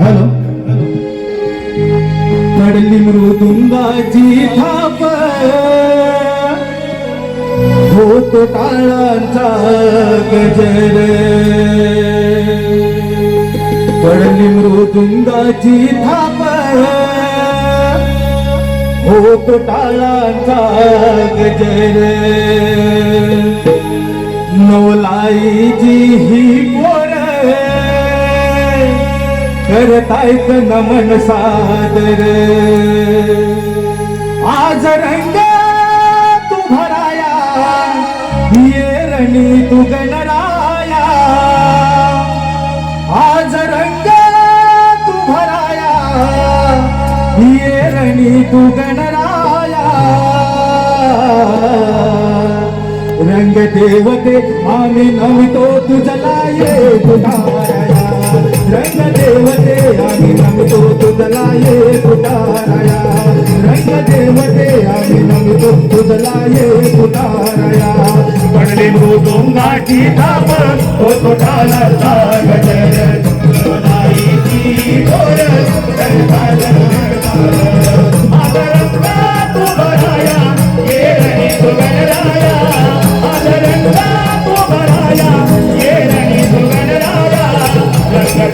Hello. पडली मृदुंगाची थाप. होत टाळांचा गजर. पडली मृदुंगाची थाप. होत टाळांचा गजर. नवलाईची ही पोर. करतायत नमन सादर. आज रंग तू भराया ये रणी तू गणराया. आज रंग तू भराया रणी तू गणराया. रंग देवते आम्ही नव्हतो तुझला ये तुझा रंग देवते आम्ही नमतो तुझला ये पुताराया रंग देवते आम्ही नमतो तुझला ये पुताराया पडले मृदोंगाची थाप तो तोटाला सागत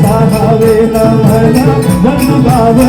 सावे नमन मन बाबा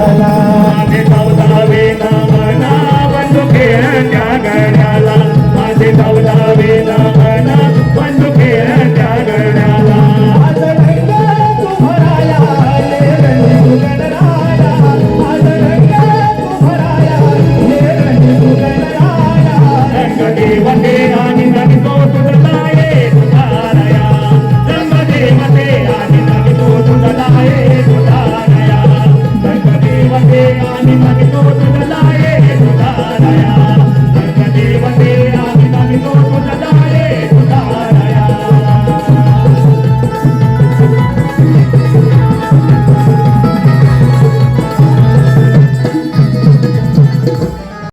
Ave